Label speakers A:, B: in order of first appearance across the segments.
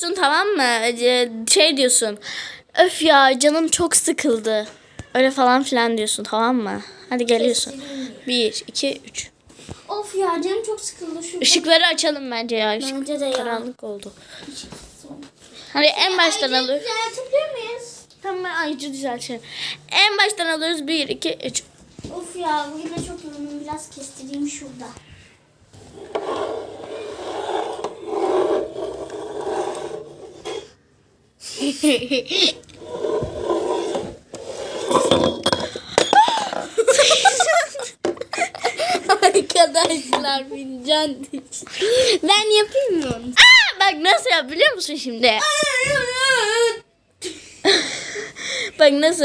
A: diyorsun tamam mı? Ee, Şey diyorsun. Öf ya canım çok sıkıldı. Öyle falan filan diyorsun tamam mı? Hadi geliyorsun. Bir, iki, üç.
B: Of ya canım çok sıkıldı şu.
A: Işıkları açalım bence ya. Işık
B: Bence de ya.
A: karanlık oldu. Hadi en baştan alıyoruz.
B: Düzeltebilir miyiz?
A: Tamam ben ayrıca düzeltelim. En baştan alıyoruz. Bir, iki, üç.
B: Of ya bugün de çok yoruldum. Biraz kestireyim şurada.
A: Arkadaşlar fincan diş.
B: Ben yapayım mı onu?
A: Aa, bak nasıl yap biliyor musun şimdi? bak nasıl?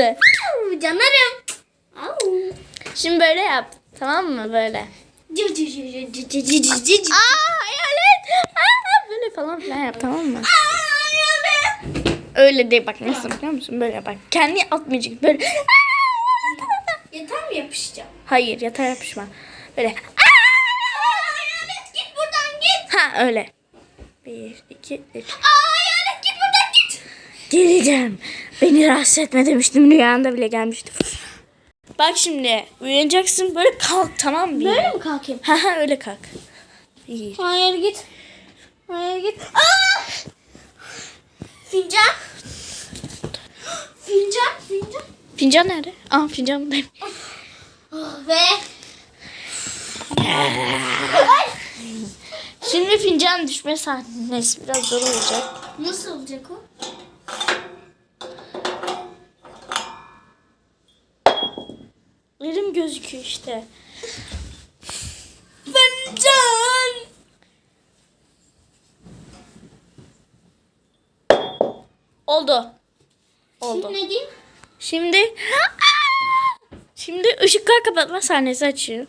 B: Canlarım.
A: Şimdi böyle yap. Tamam mı böyle? Aa hayalet. Aa, böyle falan filan yap tamam mı?
B: Aa!
A: Öyle değil bak nasıl biliyor musun? Böyle bak. Kendi atmayacak böyle.
B: Yeter mi yapışacağım?
A: Hayır yatağa yapışma. Böyle.
B: Hayalet git buradan git.
A: Ha öyle. Bir, iki, üç.
B: Hayalet git buradan git.
A: Geleceğim. Beni rahatsız etme demiştim. Rüyanda bile gelmiştim. Bak şimdi uyanacaksın böyle kalk tamam mı?
B: Böyle mi kalkayım?
A: Ha ha öyle kalk. İyi.
B: Hayır git. Hayır git. Aa! Fincan. Fincan, fincan.
A: Fincan nerede? Aa fincan buradayım.
B: Ve
A: Şimdi fincan düşme sahnesi biraz zor olacak.
B: nasıl olacak o?
A: Elim gözüküyor işte.
B: Fincan.
A: Oldu. Oldu.
B: Şimdi ne diyeyim?
A: Şimdi Şimdi ışıklar kapatma sahnesi açıyor.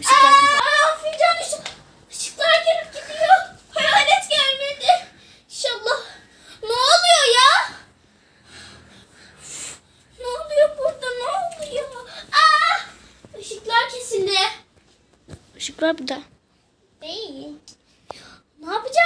A: Işıklar kapat.
B: Aa, fincan ışık. Işıklar gelip gidiyor. Hayalet gelmedi. İnşallah. Ne oluyor ya? Ne oluyor burada? Ne oluyor? Aa! Işıklar kesildi.
A: Işıklar burada. Değil. Ne yapacağız?